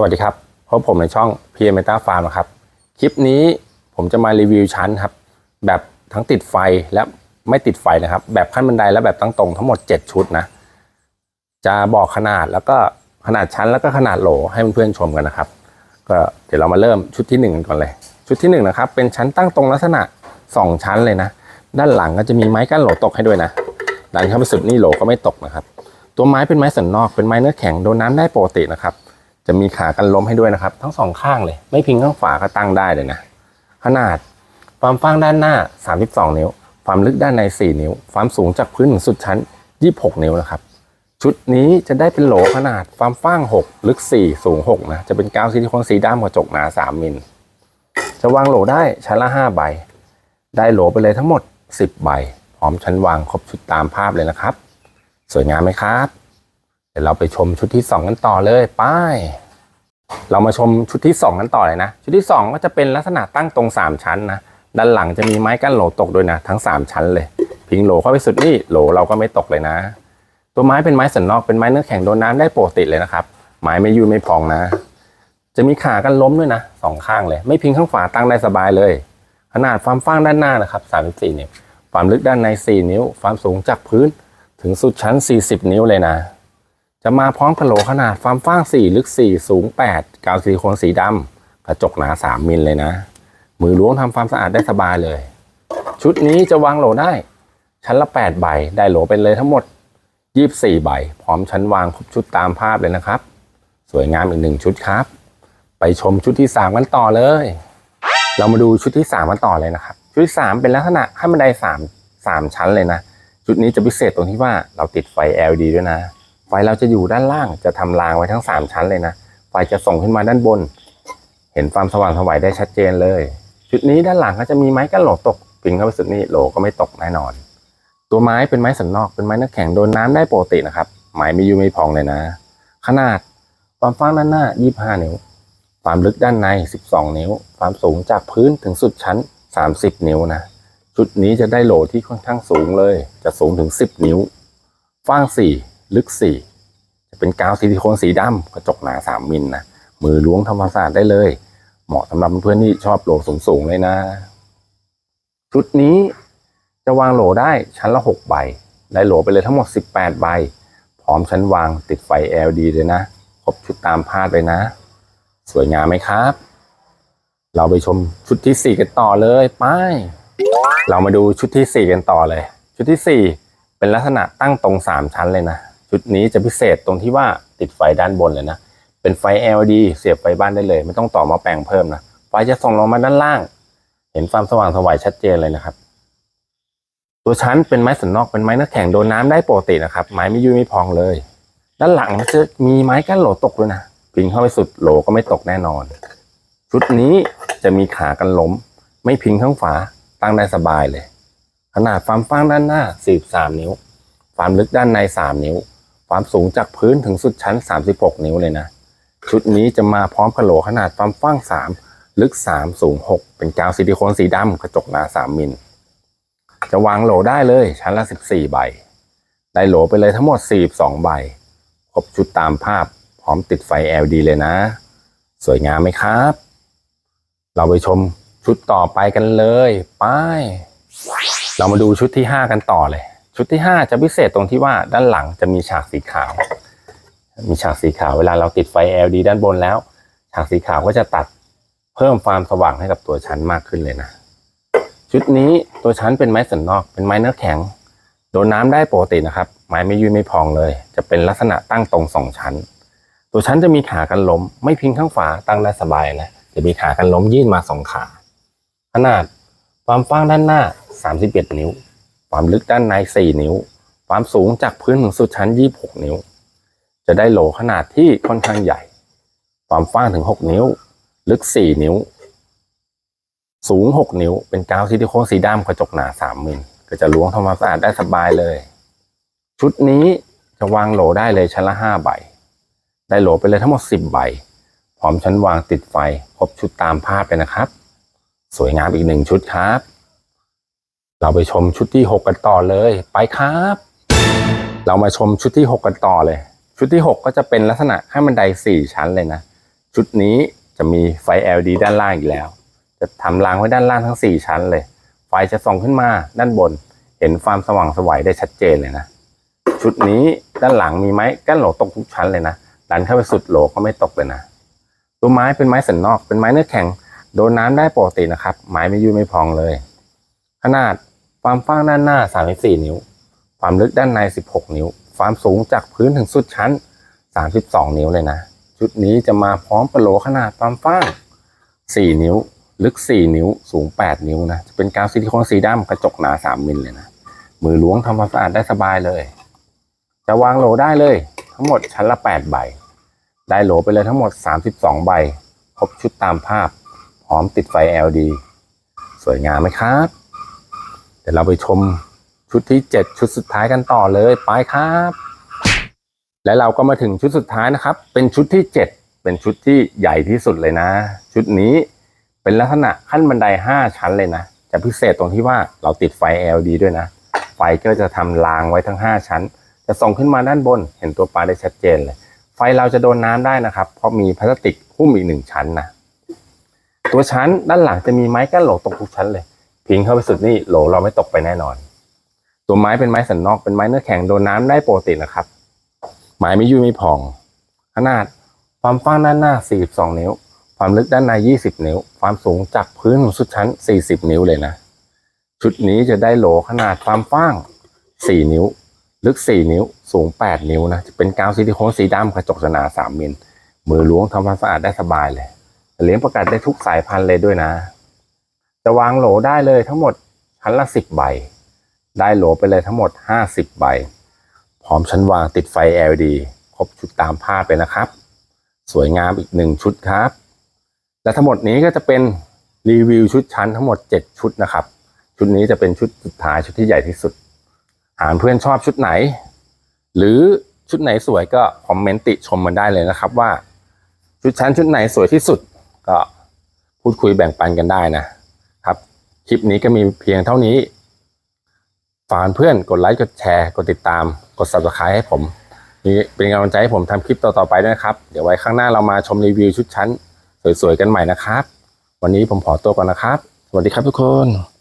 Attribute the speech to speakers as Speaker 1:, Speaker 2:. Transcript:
Speaker 1: สวัสดีครับพบผมในช่อง PM Meta Farm นะครับ คลิปนี้ผมจะมารีวิวชั้นครับ แบบทั้งติดไฟและไม่ติดไฟนะครับ แบบขั้นบันไดและแบบตั้งตรงทั้งหมด 7 ชุดนะ จะบอกขนาดแล้วก็ขนาดชั้นแล้วก็ขนาดโหลให้เพื่อนๆชมกันนะครับ ก็เดี๋ยวเรามาเริ่มชุดที่1กันก่อนเลย ชุดที่1นะครับเป็นชั้นตั้งตรงลักษณะ 2 ชั้นเลยนะ ด้านหลังก็จะมีไม้กั้นโหลตกให้ด้วยนะดันเข้าไปสุดนี่โหลก็ไม่ตกนะครับ ตัวไม้เป็นไม้สันนอกเป็นไม้เนื้อแข็งโดนน้ำได้ปกตินะครับ จะมีขากันล้มให้ด้วยนะครับ ทั้งสองข้างเลย ไม่พิงข้างฝาก็ตั้งได้เลยนะ ขนาดความฟ้างด้านหน้า 32 นิ้ว ความลึกด้านใน 4 นิ้ว ความสูงจากพื้นถึงสุดชั้น 26 นิ้วนะครับ ชุดนี้จะได้เป็นโหลขนาดความฟ้าง 6 ลึก 4 สูง 6 นะ จะเป็นกาวซิลิโคนสีดำกระจกหนา 3 มิล จะวางโหลได้ชั้นละ 5 ใบ ได้โหลไปเลยทั้งหมด 10 ใบ พร้อมชั้นวางครบชุดตามภาพเลยนะครับ สวยงามไหมครับ ดี๋ยวเราไปชมชุดที่ 2 กันต่อเลยไป้ายเรามาชมชุดที่ 2 กันต่อเลยนะ ชุดที่ 2 ก็จะเป็นลักษณะตั้งตรง 3 ชั้นนะ ด้านหลังจะมีไม้กั้นโหลตกด้วยนะ ทั้ง 3 ชั้นเลย พิงโหลเข้าไปสุดนี่โหลเราก็ไม่ตกเลยนะ ตัวไม้เป็นไม้สันนอกเป็นไม้เนื้อแข็งโดนน้ำได้ปกติเลยนะครับ ไม้ไม่ยุ่ยไม่พองนะ จะมีขากันล้มด้วยนะสองข้างเลย ไม่พิงข้างฝาตั้งได้สบายเลย ขนาดความฟ้างด้านหน้านะครับ34นิ้วความลึกด้านใน 4 นิ้ว ความสูงจากพื้นถึงสุดชั้น 40 นิ้วเลยนะ จะมาพร้อมกระโหลขนาดความฟ้าง 4 ลึก 4 สูง 8 กาวซิลิโคนสีดำกระจกหนา 3 มิลเลยนะ มือล้วงทำความสะอาดได้สบายเลย ชุดนี้จะวางโหลได้ ชั้นละ 8 ใบ ได้โหลไปเลยทั้งหมด 24 ใบ พร้อมชั้นวางครบชุดตามภาพเลยนะครับ สวยงามอีกหนึ่งชุดครับ ไปชมชุดที่ 3 กันต่อเลย เรามาดูชุดที่ 3 กันต่อเลยนะครับ ชุดที่ 3 เป็นลักษณะขั้นบันได3 3ชั้นเลยนะ ชุดนี้จะพิเศษตรงที่ว่าเราติดไฟ LED ด้วยนะ ไฟเราจะอยู่ด้านล่างจะทำรางไว้ทั้ง 3 ชั้นเลยนะ ไฟจะส่งขึ้นมาด้านบน เห็นความสว่างสวัยได้ชัดเจนเลย ชุดนี้ด้านหลังก็จะมีไม้กันโหลตกพิงเข้าไปสุดนี่โหลก็ไม่ตกแน่นอน ตัวไม้เป็นไม้สันนอกเป็นไม้เนื้อแข็งโดนน้ำได้ปกตินะครับ ไม้ไม่ยุ่ไม่พองเลยนะ ขนาดความฟ้างด้านหน้า 25 นิ้ว ความลึกด้านใน 12 นิ้ว ความสูงจากพื้นถึงสุดชั้น 30 นิ้วนะชุดนี้จะได้โหลที่ค่อนข้างสูงเลย จะสูงถึง 10 นิ้ว ฟ้าง 4 ลึก4จะเป็นกาวซิลิโคนสีดำกระจกหนา3มิลนะมือล้วงทำความสะอาดได้เลย เหมาะสำหรับเพื่อนที่ชอบโหลสูงๆเลยนะ ชุดนี้จะวางโหลได้ชั้นละ6ใบ ได้โหลไปเลยทั้งหมด18ใบ พร้อมชั้นวางติดไฟ LED เลยนะ ครบชุดตามภาพเลยนะ สวยงามไหมครับ เราไปชมชุดที่4กันต่อเลยไปเรามาดูชุดที่4กันต่อเลย ชุดที่4เป็นลักษณะตั้งตรง3ชั้นเลยนะ ชุดนี้จะพิเศษตรงที่ว่าติดไฟด้านบนเลยนะ เป็นไฟ LED เสียบไฟบ้านได้เลย ไม่ต้องต่อมาแปลงเพิ่มนะ ไฟจะส่องลงมาด้านล่าง เห็นความสว่างสวัยชัดเจนเลยนะครับ ตัวชั้นเป็นไม้สันนอกเป็นไม้เนื้อแข็งโดนน้ำได้ปกตินะครับ ไม้ไม่ยุ่ยไม่พองเลย ด้านหลังจะมีไม้กั้นโหลตกด้วยนะพิงเข้าไปสุดโหลก็ไม่ตกแน่นอน ชุดนี้จะมีขากันล้ม ไม่พิงข้างฝาตั้งได้สบายเลย ขนาดความฟ้างด้านหน้า 43 นิ้ว ความลึกด้านใน 3 นิ้ว ความสูงจากพื้นถึงสุดชั้น 36 นิ้วเลยนะ ชุดนี้จะมาพร้อมกระโหลขนาดความฟ้าง 3 ลึก 3 สูง 6 เป็นกาวซิลิโคนสีดำกระจกหนา 3 มิล จะวางโหลได้เลยชั้นละ 14 ใบ ได้โหลไปเลยทั้งหมด 42 ใบ ครบชุดตามภาพ พร้อมติดไฟ LED เลยนะ สวยงามไหมครับ เราไปชมชุดต่อไปกันเลย ไป เรามาดูชุดที่ 5 กันต่อเลย ชุดที่ 5 จะพิเศษตรงที่ว่าด้านหลังจะมีฉากสีขาว มีฉากสีขาวเวลาเราติดไฟ LED ด้านบนแล้ว ฉากสีขาวก็จะตัดเพิ่มความสว่างให้กับตัวชั้นมากขึ้นเลยนะ ชุดนี้ตัวชั้นเป็นไม้สันนอก เป็นไม้เนื้อแข็ง โดนน้ำได้ปกตินะครับ ไม้ไม่ยุ่ยไม่พองเลย จะเป็นลักษณะตั้งตรงสองชั้น ตัวชั้นจะมีขากันล้ม ไม่พิงข้างฝาตั้งได้สบายนะจะมีขากันล้มยื่นมาสองขา ขนาดความฟ้างด้านหน้า 31 นิ้ว ความลึกด้านใน 4 นิ้ว ความสูงจากพื้นถึงสุดชั้น 26 นิ้ว จะได้โหลขนาดที่ค่อนข้างใหญ่ ความฟ้างถึง 6 นิ้ว ลึก 4 นิ้ว สูง 6 นิ้ว เป็นกาวซิลิโคนสีดำกระจกหนา 3 มิล ก็จะล้วงทำความสะอาดได้สบายเลย ชุดนี้จะวางโหลได้เลยชั้นละ 5 ใบ ได้โหลไปเลยทั้งหมด 10 ใบ พร้อมชั้นวางติดไฟ ครบชุดตามภาพเลยนะครับ สวยงามอีกหนึ่งชุดครับ เราไปชมชุดที่ 6 กันต่อเลย ไปครับ เรามาชมชุดที่ 6 กันต่อเลย ชุดที่ 6 ก็จะเป็นลักษณะขั้นบันได 4 ชั้นเลยนะ ชุดนี้จะมีไฟ LED ด้านล่างอีกแล้ว จะทำรางไว้ด้านล่างทั้ง 4 ชั้นเลย ไฟจะส่องขึ้นมาด้านบน เห็นความสว่างสวัยได้ชัดเจนเลยนะ ชุดนี้ด้านหลังมีไม้กั้นโหลตกทุกชั้นเลยนะดันเข้าไปสุดโหลก็ไม่ตกเลยนะ ตัวไม้เป็นไม้สันนอก เป็นไม้เนื้อแข็ง โดนน้ำได้ปกตินะครับ ไม้ไม่ยุ่ยไม่พองเลย ขนาดความฟ้างด้านหน้า 34 นิ้ว ความลึกด้านใน 16 นิ้ว ความสูงจากพื้นถึงสุดชั้น 32 นิ้วเลยนะ ชุดนี้จะมาพร้อมประโหลขนาดความฟ้าง 4 นิ้ว ลึก 4 นิ้ว สูง 8 นิ้วนะ จะเป็นกาวซิลิโคนสีดำกระจกหนา 3 มิลเลยนะ มือล้วงทำความสะอาดได้สบายเลย จะวางโหลได้เลย ทั้งหมดชั้นละ 8 ใบ ได้โหลไปเลยทั้งหมด 32 ใบ ครบชุดตามภาพ พร้อมติดไฟ LED สวยงามไหมครับ ดี๋ยวเราไปชมชุดที่ 7 ชุดสุดท้ายกันต่อเลยไปครับ และเราก็มาถึงชุดสุดท้ายนะครับ เป็นชุดที่ 7 เป็นชุดที่ใหญ่ที่สุดเลยนะ ชุดนี้เป็นลักษณะขั้นบันได 5 ชั้นเลยนะ จะพิเศษตรงที่ว่าเราติดไฟ LED ด้วยนะ ไฟก็จะทำรางไว้ทั้ง 5 ชั้น จะส่องขึ้นมาด้านบน เห็นตัวปลาได้ชัดเจนเลย ไฟเราจะโดนน้ำได้นะครับ เพราะมีพลาสติกหุ้มอีกหนึ่งชั้นนะตัวชั้นด้านหลังจะมีไม้กั้นโหลตกทุกชั้นเลย พิงเข้าไปสุดนี่โหลเราไม่ตกไปแน่นอน ตัวไม้เป็นไม้สันนอกเป็นไม้เนื้อแข็งโดนน้ำได้ปกตินะครับ ไม้ไม่ยุ่ยไม่พอง ขนาดความฟ้างด้านหน้า 42 นิ้ว ความลึกด้านใน 20 นิ้ว ความสูงจากพื้นของสุดชั้น 40 นิ้วเลยนะ ชุดนี้จะได้โหลขนาดความฟ้าง 4 นิ้ว ลึก 4 นิ้ว สูง 8 นิ้วนะ จะเป็นกาวซิลิโคนสีดำกระจกหนา3มิล มือล้วงทำความสะอาดได้สบายเลย เลี้ยงประกัดได้ทุกสายพันธุ์เลยด้วยนะ จะวางโหลได้เลยทั้งหมดชั้นละ10ใบ ได้โหลไปเลยทั้งหมด50ใบ พร้อมชั้นวางติดไฟ LED ครบชุดตามภาพเลยนะครับ สวยงามอีกหนึ่งชุดครับ และทั้งหมดนี้ก็จะเป็นรีวิวชุดชั้นทั้งหมด 7 ชุดนะครับ ชุดนี้จะเป็นชุดสุดท้ายชุดที่ใหญ่ที่สุด หากเพื่อนชอบชุดไหน หรือชุดไหนสวยก็คอมเมนต์ติชมมันได้เลยนะครับว่า ชุดชั้นชุดไหนสวยที่สุด ก็พูดคุยแบ่งปันกันได้นะ คลิปนี้ก็มีเพียงเท่านี้ ฝากเพื่อนกดไลค์กดแชร์ กดติดตาม กด subscribe ให้ผมนี่เป็นกำลังใจให้ผมทำคลิปต่อๆไปด้วยนะครับ เดี๋ยวไว้ข้างหน้าเรามาชมรีวิวชุดชั้น สวยๆกันใหม่นะครับ วันนี้ผมขอตัวก่อนนะครับ สวัสดีครับทุกคน